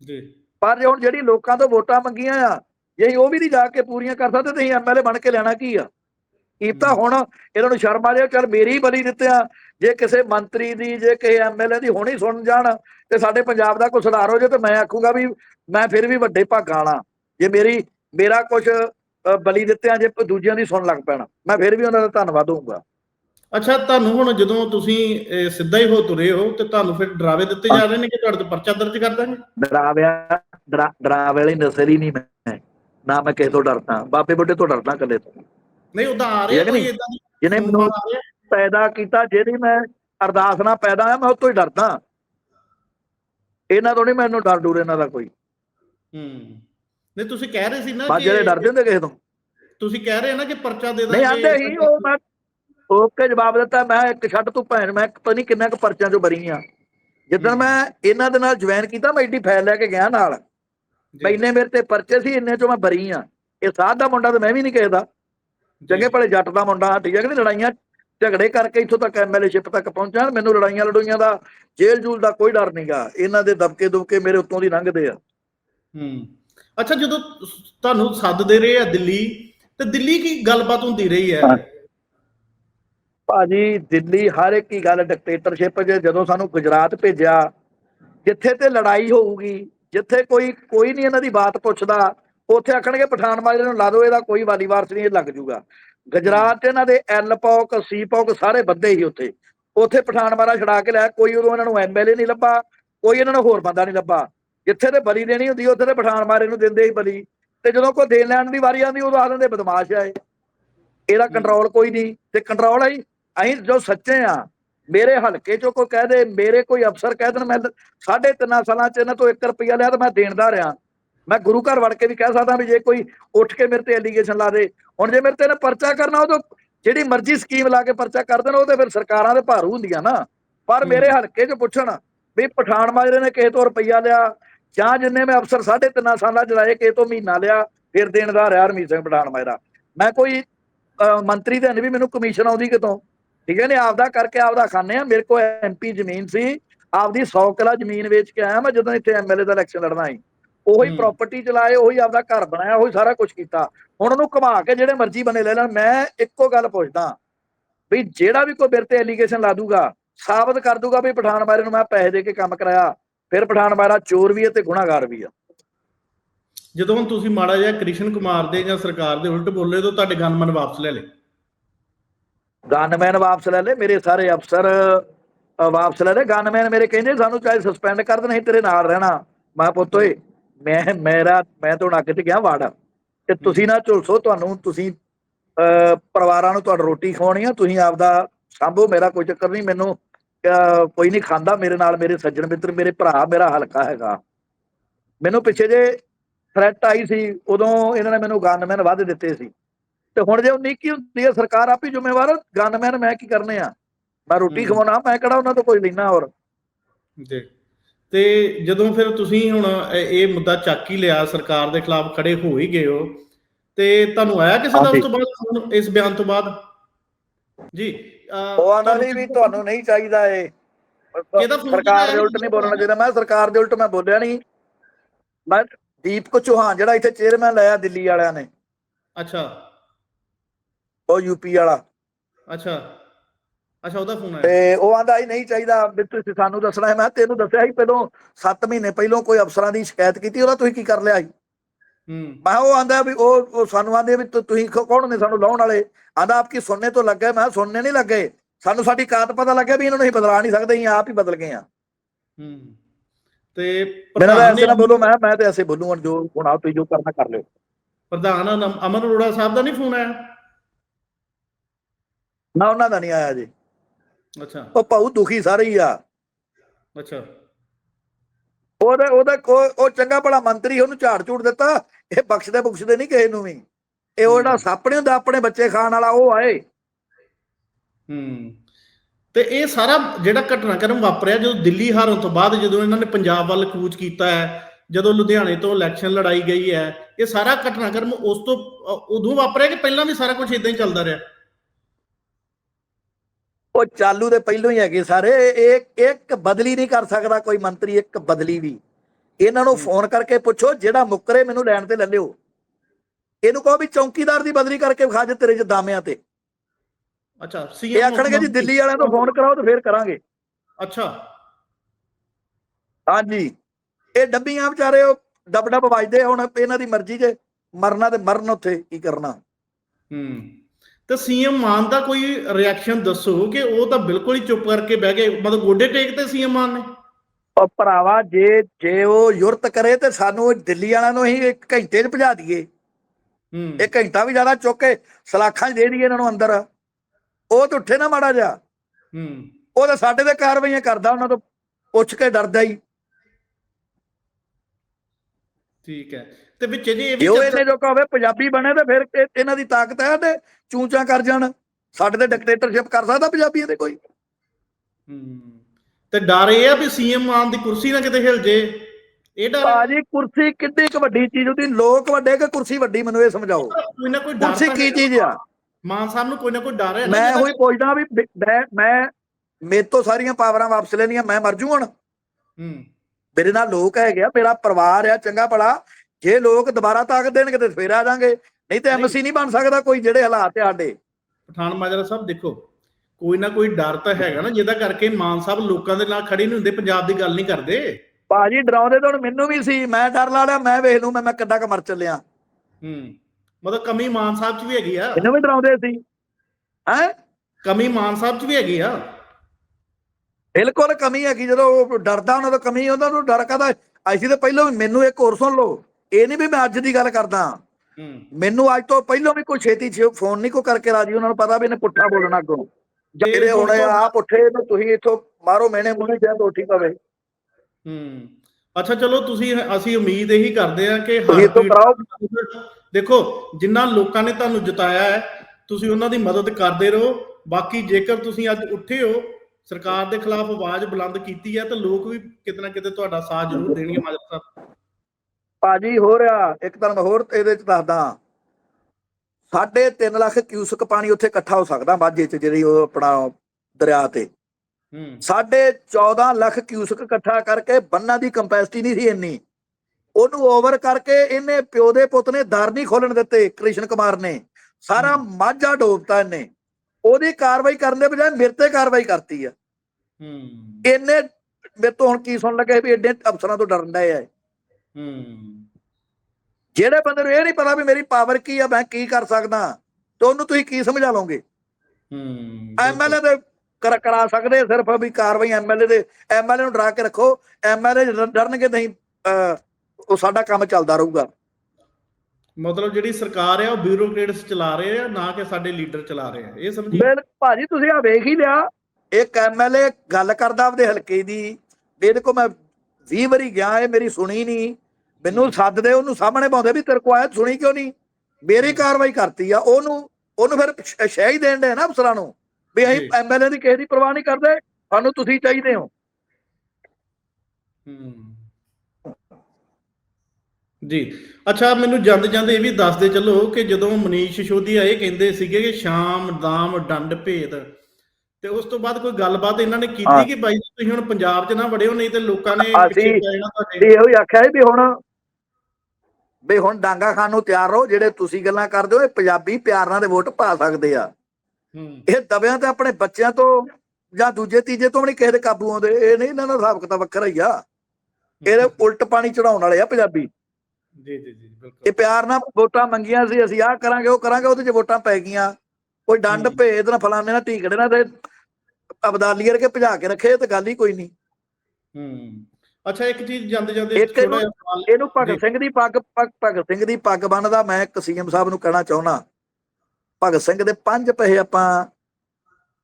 ਜੀ। ਪਰ ਜੇ ਹੁਣ ਜਿਹੜੀ ਲੋਕਾਂ ਤੋਂ ਵੋਟਾਂ ਮੰਗੀਆਂ ਆ ਜੇ ਉਹ ਵੀ ਨਹੀਂ ਜਾ ਕੇ ਪੂਰੀਆਂ ਕਰ ਸਕਦੇ ਤੇ ਅਸੀਂ ਐਮਐਲਏ ਬਣ ਕੇ ਲੈਣਾ ਕੀ ਆ? ਕੀਤਾ ਹੁਣ ਇਹਨਾਂ ਨੂੰ ਸ਼ਰਮ ਆ ਜਾਏ ਚੱਲ ਮੇਰੀ ਹੀ ਬਲੀ ਦਿੱਤੇ ਆ। ਜੇ ਕਿਸੇ ਮੰਤਰੀ ਦੀ ਜੇ ਕਿਸੇ ਐਮਐਲਏ ਦੀ ਹੁਣੀ ਸੁਣ ਜਾਣ ਤੇ ਸਾਡੇ ਪੰਜਾਬ ਦਾ ਕੋਈ ਸੁਧਾਰ ਹੋ ਜਾਏ ਤੇ ਮੈਂ ਆਖੂੰਗਾ ਵੀ ਮੈਂ ਫਿਰ ਵੀ ਵੱਡੇ ਭਾਗਾਂ ਵਾਲਾ। ਜੇ ਮੇਰੀ ਮੇਰਾ ਕੁਝ ਬਲੀ ਦਿੱਤੇ ਆ ਜੇ ਦੂਜਿਆਂ ਦੀ ਸੁਣ ਲੱਗ ਪੈਣਾ ਮੈਂ ਫਿਰ ਵੀ ਉਹਨਾਂ ਦਾ ਧੰਨਵਾਦ ਹੋਊਗਾ ਅੱਛਾ ਤੁਹਾਨੂੰ ਹੁਣ ਜਦੋਂ ਤੁਸੀਂ ਸਿੱਧਾ ਹੀ ਹੋ ਤੁਰੇ ਹੋ ਤੇ ਤੁਹਾਨੂੰ ਫਿਰ ਡਰਾਵੇ ਦਿੱਤੇ ਜਾ ਰਹੇ ਨੇ ਕਿ ਤੁਹਾਡੇ ਤੇ ਪਰਚਾ ਦਰਜ ਕਰ ਦਾਂਗੇ ਡਰਾਵਿਆ ਡਰਾ- ਡਰਾਵੇ ਵਾਲੀ ਨਸਲ ਹੀ ਨਹੀਂ ਮੈਂ। ਨਾ ਮੈਂ ਕਿਸੇ ਤੋਂ ਡਰਦਾ। ਬਾਬੇ ਬੁੱਢੇ ਤੋਂ ਡਰਦਾ ਕੱਲੇ ਤੋਂ ਨਹੀਂ ਉਦਾਂ ਆ ਰਿਹਾ ਕੋਈ? ਇਦਾਂ ਜਿਹਨੇ ਮੈਨੂੰ? ਪੈਦਾ ਕੀਤਾ ਜਿਹਦੀ ਮੈਂ ਅਰਦਾਸ ਨਾਲ ਪੈਦਾ ਆ ਮੈਂ ਉਹ ਤੋਂ ਹੀ ਡਰਦਾ। ਇਹਨਾਂ ਤੋਂ ਨਹੀਂ ਮੈਨੂੰ ਡਰ ਡੂਰ ਇਹਨਾਂ ਦਾ ਕੋਈ। ਹੂੰ। ਨਹੀਂ ਤੁਸੀਂ ਕਹਿ ਰਹੇ ਸੀ ਨਾ ਬਸ ਜਿਹੜੇ ਡਰਦੇ ਹੁੰਦੇ ਕਿਸੇ ਤੋਂ। ਤੁਸੀਂ ਕਹਿ ਰਹੇ ਨਾ ਕਿ ਪਰਚਾ ਦੇ ਨਹੀਂ ਆਂਦੇ ਹੀ ਉਹ ਮੈਂ ਓਕੇ ਜਵਾਬ ਦਿੱਤਾ ਮੈਂ ਇੱਕ ਛੱਡ ਤੂੰ ਭੈਣ ਮੈਂ ਪਤਾ ਨਹੀਂ ਕਿੰਨਾ ਕੁ ਪਰਚਿਆਂ ਚੋਂ ਬਰੀ ਆ। ਜਿੱਦਣ। ਮੈਂ ਇਹਨਾਂ ਦੇ ਨਾਲ ਜੁਆਇਨ ਕੀਤਾ ਮੈਂ ਏਡੀ ਫਾਈਲ ਲੈ ਕੇ ਗਿਆ ਨਾਲ। ਬਈ ਇੰਨੇ ਮੇਰੇ ਤੇ ਪਰਚੇ ਸੀ ਇੰਨੇ ਚੋਂ ਮੈਂ ਬਰੀ ਆ। ਇਹ ਸਾਧ ਦਾ ਮੁੰਡਾ ਤੇ ਮੈਂ ਵੀ ਨਹੀਂ ਕਿਸੇ ਦਾ। ਜੀ, ਚੰਗੇ ਭਲੇ ਜੱਟ ਦਾ ਮੁੰਡਾ ਠੀਕ ਹੈ ਕਿ ਨਹੀਂ? ਲੜਾਈਆਂ ਝਗੜੇ ਕਰਕੇ ਇੱਥੋਂ ਤੱਕ ਐਮਐਲਏਸ਼ਿਪ ਤੱਕ ਪਹੁੰਚਾਂ ਮੈਨੂੰ ਲੜਾਈਆਂ ਲੜੋਈਆਂ ਦਾ ਜੇਲ੍ਹ ਜੂਲ ਦਾ ਕੋਈ ਡਰ ਨਹੀਂਗਾ। ਇਹਨਾਂ ਦੇ ਦਬਕੇ ਦੁਬਕੇ ਮੇਰੇ ਉੱਤੋਂ ਦੀ ਲੰਘਦੇ ਆ। ਹੂੰ। ਅੱਛਾ ਜਦੋਂ ਤੁਹਾਨੂੰ ਸੱਦਦੇ ਰਹੇ ਆ ਦਿੱਲੀ ਤੇ ਦਿੱਲੀ ਕੀ ਗੱਲਬਾਤ ਹੁੰਦੀ ਰਹੀ ਹੈ। ਭਾਜੀ ਦਿੱਲੀ ਹਰ ਇੱਕ ਹੀ ਗੱਲ ਡਿਕਟੇਟਰਸ਼ਿਪ 'ਚ ਜਦੋਂ ਸਾਨੂੰ ਗੁਜਰਾਤ ਭੇਜਿਆ ਜਿੱਥੇ ਤੇ ਲੜਾਈ ਹੋਊਗੀ ਜਿੱਥੇ ਕੋਈ ਕੋਈ ਨਹੀਂ ਇਹਨਾਂ ਦੀ ਬਾਤ ਪੁੱਛਦਾ ਉੱਥੇ ਆਖਣਗੇ ਪਠਾਨ ਮਾਜਰੇ ਨੂੰ ਲਾ ਦਿਓ ਇਹਦਾ ਕੋਈ ਵਾਲੀ ਵਾਰਸ ਨਹੀਂ ਇਹ ਲੱਗ ਜੂਗਾ। ਗੁਜਰਾਤ 'ਚ ਇਹਨਾਂ ਦੇ ਐਲ ਪੌਕ ਸੀ ਪੌਕ ਸਾਰੇ ਬੱਦੇ ਹੀ ਉੱਥੇ। ਉੱਥੇ ਪਠਾਨ ਮਾਰਾ ਛੜਾ ਕੇ ਲਿਆ ਕੋਈ ਉਦੋਂ ਇਹਨਾਂ ਨੂੰ ਐਮਐਲਏ ਨਹੀਂ ਲੱਭਾ ਕੋਈ ਇਹਨਾਂ ਨੂੰ ਹੋਰ ਬੰਦਾ ਨਹੀਂ ਲੱਭਾ। ਜਿੱਥੇ ਤੇ ਬਲੀ ਦੇਣੀ ਹੁੰਦੀ ਉੱਥੇ ਤੇ ਪਠਾਨ ਮਾਰੇ ਨੂੰ ਦਿੰਦੇ ਹੀ ਬਲੀ। ਤੇ ਜਦੋਂ ਕੋਈ ਦੇਣ ਲੈਣ ਦੀ ਵਾਰੀ ਆਉਂਦੀ ਉਦੋਂ ਆ ਦਿੰਦੇ ਬਦਮਾਸ਼ ਆਏ। ਇਹਦਾ ਕੰਟਰੋਲ ਕੋਈ ਨਹੀਂ। ਤੇ ਕੰਟਰੋਲ ਆਈ ਅਸੀਂ ਜੋ ਸੱਚੇ ਆ ਮੇਰੇ ਹਲਕੇ ਚੋਂ ਕੋਈ ਕਹਿ ਦੇ ਮੇਰੇ ਕੋਈ ਅਫਸਰ ਕਹਿ ਦੇਣ ਮੈਂ ਸਾਢੇ ਤਿੰਨਾਂ ਸਾਲਾਂ ਚ ਇਹਨਾਂ ਤੋਂ 1 ਰੁਪਿਆ ਲਿਆ ਤਾਂ ਮੈਂ ਦੇਣਦਾ ਰਿਹਾ। ਮੈਂ ਗੁਰੂ ਘਰ ਵੜ ਕੇ ਵੀ ਕਹਿ ਸਕਦਾ ਵੀ ਜੇ ਕੋਈ ਉੱਠ ਕੇ ਮੇਰੇ ਤੇ ਐਲੀਗੇਸ਼ਨ ਲਾ ਦੇ ਹੁਣ ਜੇ ਮੇਰੇ ਤੇ ਇਹਨੇ ਪਰਚਾ ਕਰਨਾ ਉਹ ਤਾਂ ਜਿਹੜੀ ਮਰਜ਼ੀ ਸਕੀਮ ਲਾ ਕੇ ਪਰਚਾ ਕਰ ਦੇਣ ਉਹ ਤੇ ਫਿਰ ਸਰਕਾਰਾਂ ਦੇ ਭਾਰੂ ਹੁੰਦੀਆਂ ਨਾ। ਪਰ। ਮੇਰੇ ਹਲਕੇ 'ਚ ਪੁੱਛਣ ਵੀ ਪਠਾਨ ਮਾਜਰੇ ਨੇ ਕਿਸੇ ਤੋਂ ਰੁਪਈਆ ਲਿਆ ਜਾਂ ਜਿੰਨੇ ਮੈਂ ਅਫਸਰ ਸਾਢੇ ਤਿੰਨਾਂ ਸਾਲਾਂ ਚ ਲਾਏ ਕਿਸੇ ਤੋਂ ਮਹੀਨਾ ਲਿਆ ਫਿਰ ਦੇਣਦਾਰ ਆ ਹਰਮੀਤ ਸਿੰਘ ਪਠਾਨ ਮਾਜਰਾ। ਮੈਂ ਕੋਈ ਮੰਤਰੀ ਦੇ ਵੀ ਮੈਨੂੰ ਕਮਿਸ਼ਨ ਆਉਂਦੀ ਕਿਤੋਂ? ਠੀਕ ਹੈ ਨੇ? ਆਪਦਾ ਕਰਕੇ ਆਪਦਾ ਖਾਣੇ ਆ ਮੇਰੇ ਕੋਲ ਐਮਪੀ ਜ਼ਮੀਨ ਸੀ। ਆਪਦੀ 100 ਕਿਲਾ ਜ਼ਮੀਨ ਵੇਚ ਕੇ ਆਇਆ ਮੈਂ ਜਦੋਂ ਇੱਥੇ ਐਮਐਲਏ ਦਾ ਇਲੈਕਸ਼ਨ ਲੜਨਾ ਸੀ। ਉਹੀ ਹੂੰ। ਪ੍ਰਾਪਰਟੀ ਚਲਾਏ ਉਹੀ ਆਪਦਾ ਘਰ ਬਣਾਇਆ ਉਹੀ ਸਾਰਾ ਕੁਝ ਕੀਤਾ। ਹੁਣ ਉਹਨੂੰ ਘੁਮਾ ਕੇ ਜਿਹੜੇ ਮਰਜ਼ੀ ਬਣੇ ਲੈ ਲੈਣ ਮੈਂ ਇੱਕੋ ਗੱਲ ਪੁੱਛਦਾ ਵੀ ਜਿਹੜਾ ਵੀ ਕੋਈ ਮੇਰੇ ਤੇ ਐਲੀਗੇਸ਼ਨ ਲਾ ਦੂਗਾ ਸਾਬਤ ਕਰ ਦੂਗਾ ਵੀ ਪਠਾਨ ਮਾਰੇ ਨੂੰ ਮੈਂ ਪੈਸੇ ਦੇ ਕੇ ਕੰਮ ਕਰਾਇਆ ਫਿਰ ਪਠਾਨ ਮਾਰਾ ਚੋਰ ਵੀ ਹੈ ਤੇ ਗੁਨਾਹਗਾਰ ਵੀ ਆ। ਜਦੋਂ ਹੁਣ ਤੁਸੀਂ ਮਾੜਾ ਜਿਹਾ ਕ੍ਰਿਸ਼ਨ ਕੁਮਾਰ ਦੇ ਜਾਂ ਸਰਕਾਰ ਦੇ ਉਲਟ ਬੋਲੇ ਤਾਂ ਤੁਹਾਡੇ ਗਨਮਨ ਵਾਪਸ ਲੈ ਲਏ। ਗਨਮੈਨ ਵਾਪਸ ਲੈ ਲੈ, ਮੇਰੇ ਸਾਰੇ ਅਫਸਰ ਵਾਪਸ ਲੈ ਲੈ। ਗਨਮੈਨ ਮੇਰੇ ਕਹਿੰਦੇ, ਸਾਨੂੰ ਚਾਹੇ ਸਸਪੈਂਡ ਕਰ ਦੇ ਨਹੀਂ ਤੇਰੇ ਨਾਲ ਰਹਿਣਾ। ਮੈਂ ਪੁੱਤ ਓਏ, ਮੈਂ, ਮੇਰਾ, ਮੈਂ ਤੋਂ ਅੱਗ ਤੇ ਗਿਆ ਵਾੜ ਤੇ ਤੁਸੀਂ ਨਾ ਝੁਲਸੋ, ਤੁਹਾਨੂੰ ਤੁਸੀਂ ਪਰਿਵਾਰਾਂ ਨੂੰ ਤੁਹਾਡੀ ਰੋਟੀ ਖਵਾਉਣੀ ਆ, ਤੁਸੀਂ ਆਪਦਾ ਸਾਂਭੋ, ਮੇਰਾ ਕੋਈ ਚੱਕਰ ਨਹੀਂ। ਮੈਨੂੰ ਕੋਈ ਨਹੀਂ ਖਾਂਦਾ, ਮੇਰੇ ਨਾਲ ਮੇਰੇ ਸੱਜਣ ਮਿੱਤਰ, ਮੇਰੇ ਭਰਾ, ਮੇਰਾ ਹਲਕਾ ਹੈਗਾ। ਮੈਨੂੰ ਪਿੱਛੇ ਜੇ ਥ੍ਰੈਟ ਆਈ ਸੀ, ਉਦੋਂ ਇਹਨਾਂ ਨੇ ਮੈਨੂੰ ਗਨਮੈਨ ਵੱਧ ਦਿੱਤੇ ਸੀ। ਤੇ ਹੁਣ ਜੇ ਉਨੀ ਕੀ ਹੁੰਦੀ ਹੈ ਸਰਕਾਰ ਆਪ ਹੀ ਜ਼ਿੰਮੇਵਾਰ ਗਨਮੈਨ ਮੈਂ ਕੀ ਕਰਨੇ ਆ? ਮੈਂ ਰੋਟੀ। ਖਵਾਉਣਾ ਮੈਂ ਕਿਹੜਾ ਉਹਨਾਂ ਤੋਂ ਕੋਈ ਲੈਣਾ ਹੋਰ? ਜੀ ਤੇ ਜਦੋਂ ਫਿਰ ਤੁਸੀਂ ਹੁਣ ਇਹ ਮੁੱਦਾ ਚੱਕ ਹੀ ਲਿਆ ਸਰਕਾਰ ਦੇ ਖਿਲਾਫ ਖੜੇ ਹੋ ਹੀ ਗਏ ਹੋ ਤੇ ਤੁਹਾਨੂੰ ਆਇਆ ਕਿਸੇ ਦਾ। ਉਸ ਤੋਂ ਬਾਅਦ ਇਸ ਬਿਆਨ ਤੋਂ ਬਾਅਦ? ਜੀ ਉਹ ਆਂਦਾ ਨਹੀਂ ਵੀ ਤੁਹਾਨੂੰ ਨਹੀਂ ਚਾਹੀਦਾ ਇਹ। ਸਰਕਾਰ ਦੇ ਉਲਟ ਨਹੀਂ ਬੋਲਣਾ ਚਾਹੀਦਾ। ਮੈਂ ਸਰਕਾਰ ਦੇ ਉਲਟ ਮੈਂ ਬੋਲਿਆ ਨਹੀਂ। ਮੈਂ ਦੀਪਕ ਚੌਹਾਨ ਜਿਹੜਾ ਇੱਥੇ ਚੇਅਰਮੈਨ ਲਾਇਆ ਦਿੱਲੀ ਵਾਲਿਆਂ ਨੇ। ਅੱਛਾ। ਉਹ ਯੂਪੀ ਵਾਲਾ। ਅੱਛਾ। ਅੱਛਾ ਉਹਦਾ ਫੋਨ ਆਇਆ। ਤੇ ਉਹ ਆਂਦਾ ਹੀ ਨਹੀਂ ਚਾਹੀਦਾ ਵੀ ਤੁਸੀਂ ਸਾਨੂੰ ਦੱਸਣਾ ਹੈ। ਮੈਂ ਤੈਨੂੰ ਦੱਸਿਆ ਸੀ ਪਹਿਲੋਂ 7 ਮਹੀਨੇ ਪਹਿਲੋਂ ਕੋਈ ਅਫਸਰਾਂ ਦੀ ਸ਼ਿਕਾਇਤ ਕੀਤੀ ਉਹਦਾ ਤੁਸੀਂ ਕੀ ਕਰ ਲਿਆ ਸੀ? ਹੂੰ। ਮੈਂ ਉਹ ਆਂਦਾ ਵੀ ਉਹ ਉਹ ਸਾਨੂੰ ਆਂਦੇ ਵੀ ਤੁਸੀਂ ਕੌਣ ਨੇ ਸਾਨੂੰ ਲਾਉਣ ਵਾਲੇ? ਆਂਦਾ ਆਪਕੀ ਸੁਣਨੇ ਤੋਂ ਲੱਗੇ? ਮੈਂ ਸੁਣਨੇ ਨਹੀਂ ਲੱਗੇ। ਸਾਨੂੰ ਸਾਡੀ ਕਾਤ ਪਤਾ ਲੱਗਿਆ ਵੀ ਇਹਨਾਂ ਨੂੰ ਅਸੀਂ ਬਦਲਾ ਨਹੀਂ ਸਕਦੇ ਅਸੀਂ ਆਪ ਹੀ ਬਦਲ ਗਏ ਆ ਹੂੰ। ਤੇ ਪ੍ਰਧਾਨ ਨਾ ਬੋਲੋ ਮੈਂ ਮੈਂ ਤੇ ਐਸੇ ਬੋਲੂੰ ਹੁਣ ਜੋ ਹੁਣ ਆਪ ਤੁਸੀਂ ਜੋ ਕਰਨਾ ਕਰ ਲਿਓ। ਪ੍ਰਧਾਨ ਅਮ- ਅਮਨ ਅਰੋੜਾ ਸਾਹਿਬ ਦਾ ਨਹੀਂ ਫੋਨ ਆਇਆ? ਨਾ ਉਹਨਾਂ ਦਾ ਨਹੀਂ ਆਇਆ ਜੀ। ਅੱਛਾ। ਉਹ ਭਾਊ ਦੁਖੀ ਸਾਰੇ ਹੀ ਆ। ਅੱਛਾ। ਉਹਦਾ ਉਹਦਾ ਉਹ ਚੰਗਾ ਭਲਾ ਮੰਤਰੀ ਉਹਨੂੰ ਝਾੜ ਝੂੜ ਦਿੱਤਾ। ਇਹ ਬਖਸ਼ਦੇ ਬਖਸ਼ਦੇ ਨਹੀਂ ਕਿਸੇ ਨੂੰ ਵੀ। ਇਹ ਉਹ ਜਿਹੜਾ ਸਾਪਣੇ ਹੁੰਦਾ ਆਪਣੇ ਬੱਚੇ ਖਾਣ ਵਾਲਾ ਉਹ ਆਏ। ਹੂੰ। ਤੇ ਇਹ ਸਾਰਾ ਜਿਹੜਾ ਘਟਨਾਕ੍ਰਮ ਵਾਪਰਿਆ ਜਦੋਂ ਦਿੱਲੀ ਹਾਰਨ ਤੋਂ ਬਾਅਦ ਜਦੋਂ ਇਹਨਾਂ ਨੇ ਪੰਜਾਬ ਵੱਲ ਕੂਚ ਕੀਤਾ ਹੈ ਜਦੋਂ ਲੁਧਿਆਣੇ ਤੋਂ ਇਲੈਕਸ਼ਨ ਲੜਾਈ ਗਈ ਹੈ ਇਹ ਸਾਰਾ ਘਟਨਾਕ੍ਰਮ ਉਸ ਤੋਂ ਉਦੋਂ ਵਾਪਰਿਆ ਕਿ ਪਹਿਲਾਂ ਵੀ ਸਾਰਾ ਕੁਝ ਇਦਾਂ ਹੀ ਚੱਲਦਾ ਰਿਹਾ? ਉਹ ਚਾਲੂ ਦੇ ਪਹਿਲੋਂ ਹੀ ਹੈਗੇ ਸਾਰੇ ਇਹ ਇੱਕ ਬਦਲੀ ਨਹੀਂ ਕਰ ਸਕਦਾ ਕੋਈ ਮੰਤਰੀ ਇੱਕ ਬਦਲੀ ਵੀ। ਇਹਨਾਂ ਨੂੰ ਫੋਨ ਕਰਕੇ ਪੁੱਛੋ ਜਿਹੜਾ ਮੁੱਕਰੇ ਮੈਨੂੰ ਲੈਣ ਤੇ ਲੈ ਲਿਓ। ਇਹਨੂੰ ਕਹੋ ਵੀ ਚੌਕੀਦਾਰ ਦੀ ਬਦਲੀ ਕਰਕੇ ਵਿਖਾ ਦੇ ਤੇਰੇ ਚ ਦਾਮਿਆਂ ਤੇ। ਅੱਛਾ ਇਹ ਸੀਐਮ ਆਖਣਗੇ ਜੀ ਦਿੱਲੀ ਵਾਲਿਆਂ ਤੋਂ ਫੋਨ ਕਰਾਓ ਤੇ ਫੇਰ ਕਰਾਂਗੇ। ਅੱਛਾ। ਹਾਂਜੀ। ਇਹ ਡੱਬੀਆਂ ਵਿਚਾਰੇ ਉਹ ਡੱਬ ਡੱਬ ਵੱਜਦੇ ਹੁਣ ਇਹਨਾਂ ਦੀ ਮਰਜ਼ੀ ਜੇ। ਮਰਨਾ ਤੇ ਮਰਨ ਉੱਥੇ ਕੀ ਕਰਨਾ? ਹੂੰ। ਤੇ ਸੀਐਮ ਮਾਨ ਦਾ ਕੋਈ ਰਿਐਕਸ਼ਨ ਦੱਸੋ ਕਿ ਉਹ ਤਾਂ ਬਿਲਕੁਲ ਹੀ ਚੁੱਪ ਕਰਕੇ ਬਹਿ ਗਏ ਮਤਲਬ ਗੋਡੇ ਟੇਕ ਤੇ ਸੀਐਮ ਮਾਨ ਨੇ? ਉਹ ਭਰਾਵਾ ਜੇ ਜੇ ਉਹ ਯੁਰਤ ਕਰੇ ਤੇ ਸਾਨੂੰ ਦਿੱਲੀ ਵਾਲਿਆਂ ਨੂੰ ਅਸੀਂ ਇੱਕ ਘੰਟੇ 'ਚ ਭਜਾ ਦਈਏ। ਹੂੰ। ਇੱਕ ਘੰਟਾ ਵੀ ਜ਼ਿਆਦਾ ਚੁੱਕ ਕੇ ਸਲਾਖਾਂ 'ਚ ਦੇ ਦਈਏ ਇਹਨਾਂ ਨੂੰ ਅੰਦਰ। ਉਹ ਤਾਂ ਉੱਠੇ ਨਾ ਮਾੜਾ ਜਾ ਹੂੰ। ਉਹ ਤਾਂ ਸਾਡੇ ਤੇ ਕਾਰਵਾਈਆਂ ਕਰਦਾ ਉਹਨਾਂ ਤੋਂ ਪੁੱਛ ਕੇ ਡਰਦਾ ਹੀ। ਠੀਕ ਹੈ। ਤੇ ਵਿੱਚ ਜੇ ਇਹ ਵੀ ਜੇ ਇਹਨੇ ਜੋ ਕਹਵੇ ਪੰਜਾਬੀ ਬਣੇ ਤੇ ਫਿਰ ਇਹ- ਇਹਨਾਂ ਦੀ ਤਾਕਤ ਹੈ ਤੇ ਚੂਚਾ ਕਰ ਜਾਣ। ਸਾਡੇ ਤੇ ਡਿਕਟੇਟਰਸ਼ਿਪ ਕਰ ਸਕਦਾ ਪੰਜਾਬੀਆਂ ਤੇ ਕੋਈ? ਹੂੰ। ਤੇ ਡਰ ਇਹ ਆ ਵੀ ਸੀਐਮ ਮਾਨ ਦੀ ਕੁਰਸੀ ਨਾ ਕਿਤੇ ਹਿਲ ਜੇ। ਇਹ ਡਰ ਆ? ਭਾਜੀ ਕੁਰਸੀ ਕਿੰਨੀ ਕੁ ਵੱਡੀ ਚੀਜ਼ ਹੁੰਦੀ। ਲੋਕ ਵੱਡੇ ਕਿ ਕੁਰਸੀ ਵੱਡੀ? ਮੈਨੂੰ ਇਹ ਸਮਝਾਓ। ਕੋਈ ਨਾ ਕੋਈ ਡਰ ਕੁਰਸੀ ਤਾਂ ਕੀ ਹੈਗਾ। ਚੀਜ਼ ਆ? ਮਾਨ ਸਾਹਿਬ ਨੂੰ ਕੋਈ ਨਾ ਕੋਈ ਡਰ ਹੈ। ਨਾ ਮੈਂ ਉਹੀ ਪੁੱਛਦਾ ਵੀ ਬ- ਮੈਂ ਮੈਂ ਮੇਰੇ ਤੋਂ ਸਾਰੀਆਂ ਪਾਵਰਾਂ ਵਾਪਸ ਲੈਣੀਆਂ ਮੈਂ ਮਰ ਜੂ ਹੁਣ। ਹੂੰ। ਮੇਰੇ ਨਾਲ ਲੋਕ ਹੈਗੇ ਆ ਮੇਰਾ ਪਰਿਵਾਰ ਆ ਚੰਗਾ ਭਲਾ। ਜੇ ਲੋਕ ਦੁਬਾਰਾ ਤਾਕਤ ਦੇਣਗੇ ਤੇ ਫੇਰ ਆ ਜਾਾਂਗੇ। ਨਹੀਂ ਤੇ ਐਮਸੀ ਨਹੀਂ। ਬਣ ਸਕਦਾ ਕੋਈ ਜਿਹੜੇ ਹਾਲਾਤ ਆ ਸਾਡੇ। ਪਠਾਨ ਮਾਜਰਾ ਸਾਹਿਬ ਦੇਖੋ ਕੋਈ ਨਾ ਕੋਈ ਡਰ ਤਾਂ ਹੈਗਾ ਨਾ ਜਿਹਦਾ ਕਰਕੇ ਮਾਨ ਸਾਹਿਬ ਲੋਕਾਂ ਦੇ ਨਾਲ ਖੜੇ ਨਹੀਂ ਹੁੰਦੇ ਪੰਜਾਬ ਦੀ ਗੱਲ ਨਹੀਂ ਕਰਦੇ। ਭਾਜੀ ਡਰਾਉਂਦੇ ਤਾਂ ਹੁਣ ਮੈਨੂੰ ਵੀ ਸੀ ਮੈਂ ਡਰ ਲਾ ਲਿਆ ਮੈਂ ਵੇਖ ਲੂ ਮੈਂ ਮੈਂ ਕਿੱਦਾਂ ਕ ਮਰ ਚੱਲਿਆ। ਹੂੰ ਮਤਲਬ ਕਮੀ ਮਾਨ ਸਾਹਿਬ 'ਚ ਵੀ ਹੈਗੀ ਆ। ਮੈਨੂੰ ਵੀ ਡਰਾਉਂਦੇ ਸੀ। ਹੈ? ਕਮੀ ਮਾਨ ਸਾਹਿਬ 'ਚ ਵੀ ਹੈਗੀ ਆ। ਬਿਲਕੁਲ ਕਮੀ ਹੈਗੀ ਜਦੋਂ ਡਰਦਾ ਉਹਨਾਂ ਤੋਂ ਕਮੀ ਉਹਨਾਂ ਨੂੰ ਡਰ ਕਾਦਾ ਅਸੀਂ ਤਾਂ ਪਹਿਲਾਂ ਵੀ ਮੈਨੂੰ ਇੱਕ ਹੋਰ ਸੁਣ ਲਓ। ਇਹ ਨਹੀਂ ਵੀ ਮੈਂ ਅੱਜ ਦੀ ਗੱਲ ਕਰਦਾ। ਮੈਨੂੰ ਅੱਜ ਤੋਂ ਪਹਿਲਾਂ ਵੀ ਕੋਈ ਛੇਤੀ ਛੇ ਫੋਨ ਨਹੀਂ ਕੋ ਕਰਕੇ ਰਾਜੀ ਉਹਨਾਂ ਨੂੰ ਪਤਾ ਵੀ ਇਹਨੇ ਪੁੱਠਾ ਬੋਲਣਾ ਅੱਗੋਂ। ਜਿਹੜੇ ਹੁਣ ਆ ਪੁੱਠੇ ਨੂੰ ਤੁਸੀਂ ਇੱਥੋਂ ਮਾਰੋ ਮੈਨੇ ਮੂਹਰੇ ਜਾਂ ਤੋਂ ਠੀਕ ਪਵੇ। ਹੂੰ। ਅੱਛਾ ਚਲੋ ਤੁਸੀਂ ਅਸੀਂ ਉਮੀਦ ਇਹੀ ਕਰਦੇ ਆ ਕਿ ਦੇਖੋ ਜਿੰਨਾ ਲੋਕਾਂ ਨੇ ਤੁਹਾਨੂੰ ਜਿਤਾਇਆ ਹੈ ਤੁਸੀਂ ਉਹਨਾਂ ਦੀ ਮਦਦ ਕਰਦੇ ਰਹੋ। ਬਾਕੀ ਜੇਕਰ ਤੁਸੀਂ ਅੱਜ ਉੱਠੇ ਹੋ ਸਰਕਾਰ ਦੇ ਖਿਲਾਫ ਆਵਾਜ਼ ਬੁਲੰਦ ਕੀਤੀ ਹੈ ਤਾਂ ਲੋਕ ਵੀ ਕਿਤੇ ਨਾ ਕਿਤੇ ਤੁਹਾਡਾ ਸਾਥ ਜ਼ਰੂਰ ਦੇਣਗੇ ਮਾਜਰ ਸਾਹਿਬ। ਭਾਜੀ ਹੋ ਰਿਹਾ ਇੱਕ ਤਾਂ ਮੈਂ ਹੋਰ ਇਹਦੇ ਚ ਦੱਸਦਾ। ਸਾਢੇ 3 ਲੱਖ ਕਿਊਸਕ ਪਾਣੀ ਉੱਥੇ ਇਕੱਠਾ ਹੋ ਸਕਦਾ ਮਾਝੇ ਚ ਜਿਹੜੀ ਉਹ ਆਪਣਾ ਦਰਿਆ ਤੇ। ਹੂੰ। ਸਾਢੇ 14 ਲੱਖ ਕਿਊਸਕ ਇਕੱਠਾ ਕਰਕੇ ਬੰਨਾਂ ਦੀ ਕੰਪੈਸਿਟੀ ਨਹੀਂ ਸੀ ਇੰਨੀ। ਉਹਨੂੰ ਓਵਰ ਕਰਕੇ ਇਹਨੇ ਪਿਓ ਦੇ ਪੁੱਤ ਨੇ ਦਰ ਨਹੀਂ ਖੋਲਣ ਦਿੱਤੇ ਕ੍ਰਿਸ਼ਨ ਕੁਮਾਰ ਨੇ। ਸਾਰਾ ਮਾਝਾ ਡੋਬਤਾ ਇਹਨੇ। ਉਹਦੀ ਕਾਰਵਾਈ ਕਰਨ ਦੇ ਬਜਾਏ ਮੇਰੇ ਤੇ ਕਾਰਵਾਈ ਕਰਤੀ ਆ। ਹੂੰ। ਇਹਨੇ ਮੇਰੇ ਤੋਂ ਹੁਣ ਕੀ ਸੁਣ ਲੱਗੇ ਵੀ ਐਡੇ ਅਫਸਰਾਂ ਤੋਂ ਡਰਨ ਡਏ ਆ ਹੂੰ। ਜਿਹੜੇ ਬੰਦੇ ਨੂੰ ਇਹ ਨਹੀਂ ਪਤਾ ਵੀ ਮੇਰੀ ਪਾਵਰ ਕੀ ਆ ਮੈਂ ਕੀ ਕਰ ਸਕਦਾ ਤੇ ਉਹਨੂੰ ਤੁਸੀਂ ਕੀ ਸਮਝਾ ਲਓਗੇ? ਹੂੰ ਐਮਐਲਏ ਦੇ ਕਰ ਕਰਾ ਸਕਦੇ ਸਿਰਫ ਵੀ ਕਾਰਵਾਈ ਐਮਐਲਏ ਦੇ ਐਮਐਲਏ ਨੂੰ ਡਰਾ ਕੇ ਰੱਖੋ ਐਮਐਲਏ ਡਰਨਗੇ ਨਹੀਂ ਉਹ ਸਾਡਾ ਕੰਮ ਚੱਲਦਾ ਰਹੂਗਾ। ਮਤਲਬ ਜਿਹੜੀ ਸਰਕਾਰ ਆ ਉਹ ਬਿਊਰੋਕਰੇਟਸ ਚਲਾ ਰਹੇ ਆ ਨਾ ਕਿ ਸਾਡੇ ਲੀਡਰ ਚਲਾ ਰਹੇ ਆ ਇਹ ਸਮਝੀ? ਭਾਜੀ ਤੁਸੀਂ ਆ ਵੇਖ ਹੀ ਲਿਆ ਇੱਕ ਐਮਐਲਏ ਗੱਲ ਕਰਦਾ ਆਪਦੇ ਹਲਕੇ ਦੀ ਇਹਦੇ ਕੋ ਮੈਂ 20 ਵਾਰੀ ਗਿਆ ਇਹ ਮੇਰੀ ਸੁਣੀ ਨਹੀਂ ਮੈਨੂੰ ਸੱਦਦੇ ਉਹਨੂੰ ਸਾਹਮਣੇ ਪਾਉਂਦੇ ਵੀ ਤੇਰੇ ਕੋ ਆਇਆ ਸੁਣੀ ਕਿਉਂ ਨਹੀਂ? ਮੇਰੀ ਕਾਰਵਾਈ ਕਰਤੀ ਆ ਉਹਨੂੰ ਉਹਨੂੰ ਫਿਰ ਸ਼ਹਿ ਹੀ ਦੇਣ ਦੇ ਨਾ ਅਫਸਰਾਂ ਨੂੰ ਵੀ ਅਸੀਂ। ਐਮਐਲਏ ਦੀ ਕਿਸੇ ਦੀ ਪਰਵਾਹ ਨਹੀਂ ਕਰਦੇ ਸਾਨੂੰ ਤੁਸੀਂ ਚਾਹੀਦੇ ਹੋ। ਹੂੰ। ਜੀ ਅੱਛਾ ਮੈਨੂੰ ਜੰਦ ਜੰਦ ਇਹ ਵੀ ਦੱਸਦੇ ਚੱਲੋ ਕਿ ਜਦੋਂ ਮਨੀਸ਼ ਸਿਸੋਦੀਆ ਇਹ ਕਹਿੰਦੇ ਸੀਗੇ ਕਿ ਸ਼ਾਮ ਦਾਮ ਡੰਡ ਭੇਦ। ਤੇ ਉਸ ਤੋਂ ਬਾਅਦ ਕੋਈ ਗੱਲਬਾਤ ਇਹਨਾਂ ਨੇ। ਕੀਤੀ ਕਿ ਬਾਈ ਤੁਸੀਂ ਹੁਣ ਪੰਜਾਬ 'ਚ ਨਾ ਵੜਿਓ ਨਹੀਂ ਤੇ ਲੋਕਾਂ ਨੇ ਪਿੱਛੇ ਪੈ ਜਾਣਾ ਤੁਹਾਡੇ। ਤੇ ਇਹੋ ਹੀ ਆਖਿਆ ਵੀ ਹੁਣ ਵੀ ਹੁਣ ਡਾਂਗਾ ਖਾਨ ਨੂੰ ਤਿਆਰ ਰਹੋ ਜਿਹੜੇ ਤੁਸੀਂ ਗੱਲਾਂ ਕਰਦੇ ਹੋ ਇਹ ਪੰਜਾਬੀ ਪਿਆਰ ਨਾਲ ਦੇ ਵੋਟ ਪਾ ਸਕਦੇ ਆ। ਹੂੰ। ਇਹ ਦਬਿਆਂ ਤੇ ਆਪਣੇ ਬੱਚਿਆਂ ਤੋਂ ਜਾਂ ਦੂਜੇ ਤੀਜੇ ਤੋਂ ਵੀ ਕਿਸੇ ਦੇ ਕਾਬੂ ਆਉਂਦੇ ਇਹ ਨਹੀਂ ਇਹਨਾਂ ਦਾ ਹਿਸਾਬ ਕਿਤਾਬ ਵੱਖਰਾ ਹੀ ਆ। ਇਹਦੇ ਉਲਟ ਪਾਣੀ ਚੜਾਉਣ ਵਾਲੇ ਆ ਪੰਜਾਬੀ। ਜੀ ਜੀ ਜੀ ਇਹ ਪਿਆਰ ਨਾਲ ਵੋਟਾਂ ਮੰਗੀਆਂ ਸੀ ਅਸੀਂ ਆਹ ਕਰਾਂਗੇ ਉਹ ਕਰਾਂਗੇ ਉਹਦੇ 'ਚ ਵੋਟਾਂ ਪੈ ਗਈਆਂ। ਕੋਈ ਡੰਡ। ਭੇਦ ਨਾ ਫਲਾਣੇ ਨਾਲ ਢੀਕੜੇ ਨਾਲ ਤੇ ਅਬਦਾਲੀ ਕਰਕੇ ਭਜਾ ਕੇ ਰੱਖੇ ਤਾਂ ਗੱਲ ਹੀ ਕੋਈ ਨਹੀਂ। ਹੂੰ। ਅੱਛਾ ਇੱਕ ਚੀਜ਼ ਜਾਂਦੇ ਜਾਂਦੇ ਥੋੜਾ ਇਹਨੂੰ-। ਭਗਤ ਸਿੰਘ ਦੀ ਪੱਗ ਭਗਤ ਸਿੰਘ ਦੀ ਪੱਗ ਬੰਨਦਾ ਮੈਂ ਇੱਕ ਸੀਐਮ ਸਾਹਿਬ ਨੂੰ ਕਹਿਣਾ ਚਾਹੁੰਦਾ। ਭਗਤ ਸਿੰਘ ਦੇ ਪੰਜ ਪੈਸੇ ਆਪਾਂ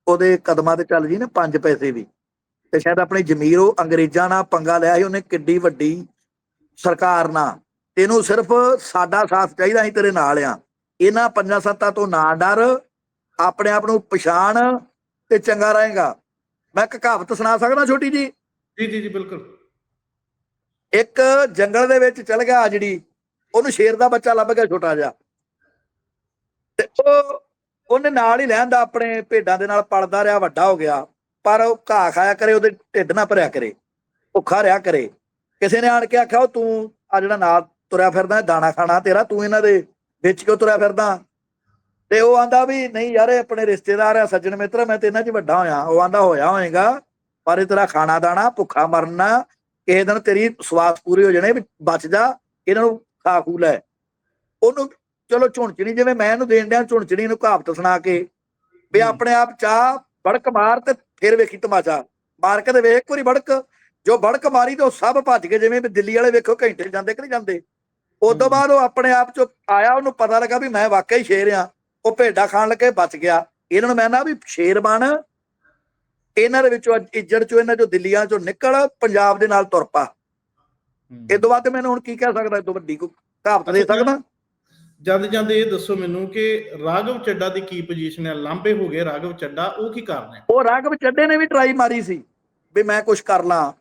ਉਹਦੇ ਕਦਮਾਂ ਤੇ ਚੱਲ ਜੀ ਨਾ ਪੰਜ ਪੈਸੇ ਵੀ। ਤੇ ਸ਼ਾਇਦ ਆਪਣੀ ਜ਼ਮੀਰ ਉਹ ਅੰਗਰੇਜ਼ਾਂ ਨਾਲ ਪੰਗਾ ਲਿਆ ਸੀ ਉਹਨੇ ਕਿੱਡੀ ਵੱਡੀ ਸਰਕਾਰ ਨਾਲ। ਤੈਨੂੰ ਸਿਰਫ ਸਾਡਾ ਸਾਥ ਚਾਹੀਦਾ ਅਸੀਂ ਤੇਰੇ ਨਾਲ ਆ। ਇਹਨਾਂ ਪੰਜਾਂ ਸੱਤਾਂ ਤੋਂ ਨਾ ਡਰ ਆਪਣੇ ਆਪ ਨੂੰ ਪਛਾਣ ਤੇ ਚੰਗਾ ਰਹੇਗਾ। ਮੈਂ ਇੱਕ ਕਹਾਵਤ ਸੁਣਾ ਸਕਦਾ ਛੋਟੀ ਜੀ ਜੀ ਜੀ ਬਿਲਕੁਲ। ਇੱਕ ਜੰਗਲ ਦੇ ਵਿੱਚ ਚਲ ਗਿਆ ਜਿਹੜੀ ਉਹਨੂੰ ਸ਼ੇਰ ਦਾ ਬੱਚਾ ਲੱਭ ਗਿਆ ਛੋਟਾ ਜਿਹਾ। ਤੇ ਉਹ, ਉਹਨੇ ਨਾਲ ਹੀ ਲੈਂਦਾ ਆਪਣੇ ਭੇਡਾਂ ਦੇ ਨਾਲ, ਪਲਦਾ ਰਿਹਾ, ਵੱਡਾ ਹੋ ਗਿਆ। ਪਰ ਉਹ ਘਾਹ ਖਾਇਆ ਕਰੇ, ਉਹਦੇ ਢਿੱਡ ਨਾ ਭਰਿਆ ਕਰੇ, ਭੁੱਖਾ ਰਿਹਾ ਕਰੇ। ਕਿਸੇ ਨੇ ਆਣ ਕੇ ਆਖਿਆ, ਉਹ ਤੂੰ ਆ ਜਿਹੜਾ ਨਾਲ ਤੁਰਿਆ ਫਿਰਦਾ, ਦਾਣਾ ਖਾਣਾ ਤੇਰਾ, ਤੂੰ ਇਹਨਾਂ ਦੇ ਵਿੱਚ ਕਿਉਂ ਤੁਰਿਆ ਫਿਰਦਾ? ਤੇ ਉਹ ਆਂਦਾ ਵੀ, ਨਹੀਂ ਯਾਰ, ਇਹ ਆਪਣੇ ਰਿਸ਼ਤੇਦਾਰ ਆ, ਸੱਜਣ ਮਿੱਤਰ, ਮੈਂ ਤੇ ਇਹਨਾਂ 'ਚ ਵੱਡਾ ਹੋਇਆ। ਉਹ ਆਂਦਾ, ਹੋਇਆ ਹੋਏਗਾ, ਪਰ ਇਹ ਤੇਰਾ ਖਾਣਾ ਦਾਣਾ, ਭੁੱਖਾ ਮਰਨਾ ਕਿਸੇ ਦਿਨ ਤੇਰੀ ਸਵਾਸ ਪੂਰੇ ਹੋ ਜਾਣੇ ਵੀ ਬਚ ਜਾ ਇਹਨਾਂ ਨੂੰ ਖਾ ਖੂ ਲੈ। ਉਹਨੂੰ ਚਲੋ ਝੁਣਚਣੀ ਜਿਵੇਂ ਮੈਂ ਇਹਨੂੰ ਦੇਣ ਡਿਆ ਝੁਣਚਣੀ ਨੂੰ ਕਹਾਵਤ ਸੁਣਾ ਕੇ ਵੀ ਹੂੰ। ਆਪਣੇ ਆਪ ਚਾਹ ਬੜਕ ਮਾਰ ਤੇ ਫਿਰ ਵੇਖੀ ਤਮਾਸ਼ਾ। ਮਾਰ ਕੇ ਤੇ ਵੇਖ ਇੱਕ ਵਾਰੀ ਬੜਕ ਜੋ ਬੜਕ ਮਾਰੀ ਤੇ ਉਹ ਸਭ ਭੱਜ ਗਏ ਜਿਵੇਂ ਵੀ ਦਿੱਲੀ ਵਾਲੇ ਵੇਖੋ ਘੰਟੇ ਜਾਂਦੇ ਕਿ ਨਹੀਂ ਜਾਂਦੇ। ਉਸ ਤੋਂ ਹੂੰ। ਬਾਅਦ ਉਹ ਆਪਣੇ ਆਪ ਚ ਆਇਆ ਉਹਨੂੰ ਪਤਾ ਲੱਗਾ ਵੀ ਮੈਂ ਵਾਕਈ ਸ਼ੇਰ ਆ। ਉਹ ਭੇਡਾਂ ਖਾਣ ਲੱਗੇ ਬਚ ਗਿਆ। ਇਹਨਾਂ ਨੂੰ ਮੈਂ ਨਾ ਵੀ ਸ਼ੇਰ ਬਣ ਇਹਨਾਂ ਦੇ ਵਿੱਚੋਂ ਅੱਜ ਇੱਜੜ ਚੋਂ ਇਹਨਾਂ ਚੋਂ ਦਿੱਲੀਆਂ ਚੋਂ ਨਿਕਲ ਪੰਜਾਬ ਦੇ ਨਾਲ ਤੁਰ ਪਾ। ਇਹ ਤੋਂ ਬਾਅਦ ਮੈਨੂੰ ਹੁਣ ਕੀ ਕਹਿ ਸਕਦਾ ਇਹ ਤੋਂ ਵੱਡੀ ਕੋਈ ਕਹਾਵਤ ਦੇ ਸਕਦਾ? ਜਾਂਦੇ ਜਾਂਦੇ ਇਹ ਦੱਸੋ ਮੈਨੂੰ ਕਿ ਰਾਘਵ ਚੱਡਾ ਦੀ ਕੀ ਪੋਜੀਸ਼ਨ ਹੈ? ਲਾਂਬੇ ਹੋ ਗਏ ਰਾਘਵ ਚੱਡਾ ਉਹ ਕੀ ਕਾਰਨ ਹੈ? ਉਹ ਰਾਘਵ ਚੱਡੇ ਨੇ ਵੀ ਟਰਾਈ ਮਾਰੀ ਸੀ ਵੀ ਮੈਂ ਕੁਝ ਕਰ ਲਾਂ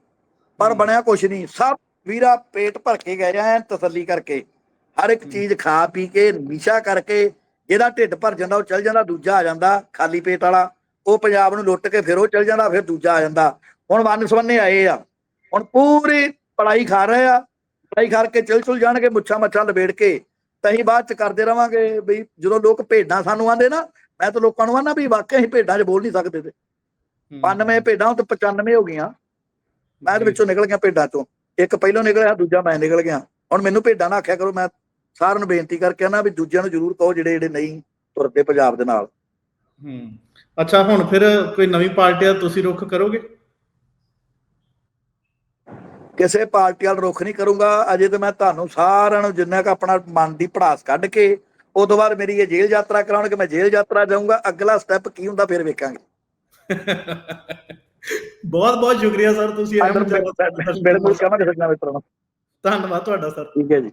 ਪਰ। ਬਣਿਆ ਕੁਝ ਨਹੀਂ। ਸਭ ਵੀਰਾ ਪੇਟ ਭਰ ਕੇ ਗਏ ਆ ਤਸੱਲੀ ਕਰਕੇ। ਹਰ ਇੱਕ। ਚੀਜ਼ ਖਾ ਪੀ ਕੇ ਨਿਸ਼ਾ ਕਰਕੇ ਜਿਹਦਾ ਢਿੱਡ ਭਰ ਜਾਂਦਾ ਉਹ ਚਲ ਜਾਂਦਾ ਦੂਜਾ ਆ ਜਾਂਦਾ ਖਾਲੀ ਪੇਟ ਵਾਲਾ। ਉਹ ਪੰਜਾਬ ਨੂੰ ਲੁੱਟ ਕੇ ਫਿਰ ਉਹ ਚਲ ਜਾਂਦਾ ਫਿਰ ਦੂਜਾ ਆ ਜਾਂਦਾ। ਹੁਣ ਵੰਨ ਸਵੰਨੇ ਆਏ ਆ। ਹੁਣ ਪੂਰੀ ਪੜਾਈ ਖਾ ਰਹੇ ਆ। ਪੜਾਈ ਖਾ ਕੇ ਚਲ ਚੁਲ ਜਾਣਗੇ ਮੁੱਛਾਂ ਮੱਛਾਂ ਲਬੇੜ ਕੇ। ਤਾਂ ਅਸੀਂ ਬਾਅਦ ਚ ਕਰਦੇ ਰਵਾਂਗੇ ਵੀ ਜਦੋਂ ਲੋਕ ਭੇਡਾਂ ਸਾਨੂੰ ਆਂਦੇ ਨਾ ਮੈਂ ਤਾਂ ਲੋਕਾਂ ਨੂੰ ਆਨਾ ਵੀ ਵਾਕਿਆ ਅਸੀਂ ਭੇਡਾਂ 'ਚ ਬੋਲ ਨਹੀਂ ਸਕਦੇ ਤੇ। ਹੂੰ। 92 ਭੇਡਾਂ ਤੇ 95 ਹੋ ਗਈਆਂ। ਮੈਂ ਜੀ। ਵਿੱਚੋਂ ਨਿਕਲ ਗਿਆ ਭੇਡਾਂ ਚੋਂ। ਇੱਕ ਪਹਿਲੋਂ ਨਿਕਲਿਆ ਦੂਜਾ ਮੈਂ ਨਿਕਲ ਗਿਆ। ਹੁਣ ਮੈਨੂੰ ਭੇਡਾਂ ਨਾ ਆਖਿਆ ਕਰੋ ਮੈਂ ਸਾਰਿਆਂ ਨੂੰ ਬੇਨਤੀ ਕਰਕੇ ਨਾ ਵੀ ਦੂਜਿਆਂ ਨੂੰ ਜ਼ਰੂਰ ਕਹੋ ਜਿਹੜੇ ਜਿਹੜੇ ਨਹੀਂ ਤੁਰਦੇ ਪੰਜਾਬ ਦੇ ਨਾਲ। ਹੂੰ ਅੱਛਾ ਹੁਣ ਫਿਰ ਕੋਈ ਨਵੀਂ ਪਾਰਟੀ ਦਾ ਤੁਸੀਂ ਰੁਖ ਕਰੋਗੇ ਕਿਸੇ ਪਾਰਟੀ ਵਾਲ ਰੁਖ ਨਹੀਂ ਕਰੂੰਗਾ ਅਜੇ ਤਾਂ ਮੈਂ ਤੁਹਾਨੂੰ ਸਾਰਿਆਂ ਨੂੰ ਜਿੰਨਾ ਕ ਆਪਣਾ ਮਨ ਦੀ ਪੜਾਸ ਕੱਢ ਕੇ ਤੋਂ ਬਾਅਦ ਮੇਰੀ ਇਹ ਜੇਲ੍ਹ ਯਾਤਰਾ ਕਰਾਉਣਗੇ ਮੈਂ ਜੇਲ੍ਹ ਯਾਤਰਾ ਜਾਊਂਗਾ ਅਗਲਾ ਸਟੈਪ ਕੀ ਹੁੰਦਾ ਫਿਰ ਵੇਖਾਂਗੇ ਬਹੁਤ ਬਹੁਤ ਸ਼ੁਕਰੀਆ ਸਰ ਤੁਸੀਂ ਬਿਲਕੁਲ ਕਹਾਂਗੇ ਸੱਜਣਾ ਮਿੱਤਰਾਂ ਨੂੰ ਧੰਨਵਾਦ ਤੁਹਾਡਾ ਸਰ ਠੀਕ ਹੈ ਜੀ